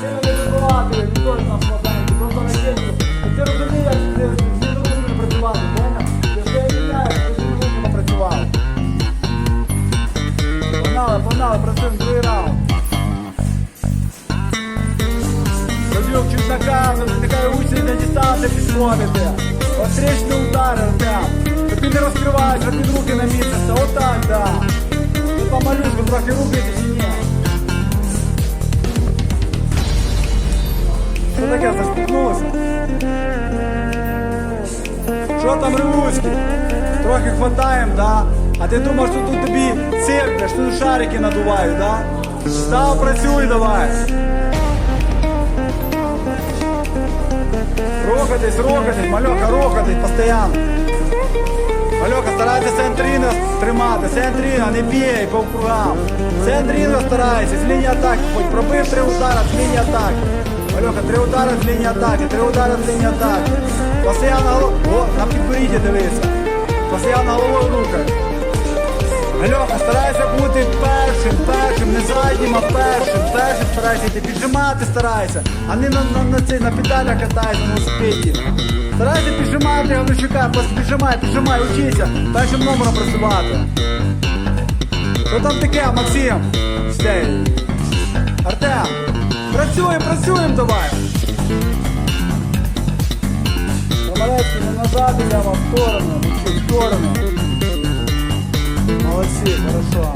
це не виховати, ніколи там складається, просто на кінці. Ти розумієш, всі друзі не працювали, поняв? Якщо я міняю, то всі друзі не працювали. Погнали, погнали, працюємо другий раунд. Розйом чуть наказом, не дістати а ты руки на місце, отак, да. Помолюсь помалюшку профи руки. чи. Таке, заспікнувся? Що там Ривуцький? Трохи хватаємо, да? А ти думаєш, що тут тобі цирк, що тут шарики надувають, да? Став, працюй давай. Рухатись, рухатись, мальоха, рухатись постійно. Мальоха, старайся центріна тримати, центріна, не бій по кругам. Центріна старайся, з лінії атаки, хоч пробив три удара з лінії атаки. Мальоха, три удари з лінії атаки, три удари з лінії атаки. Постійно голов... О, на підборідді дивися. Постійно головою рухай. Альоха, старайся бути першим, першим, не заднім, а першим, першим старайся йти, піджимати старайся, а не на, на, на, цей, на педалях катайся на велосипеді. Старайся піджимати Галичука, просто піджимай, піджимай, учися, першим номером працювати. Що там таке, Максим? Стей. Працюємо, працюємо давай. Помаленьку, не назад, йдемо, в сторону, в сторону. Молодці, хорошо.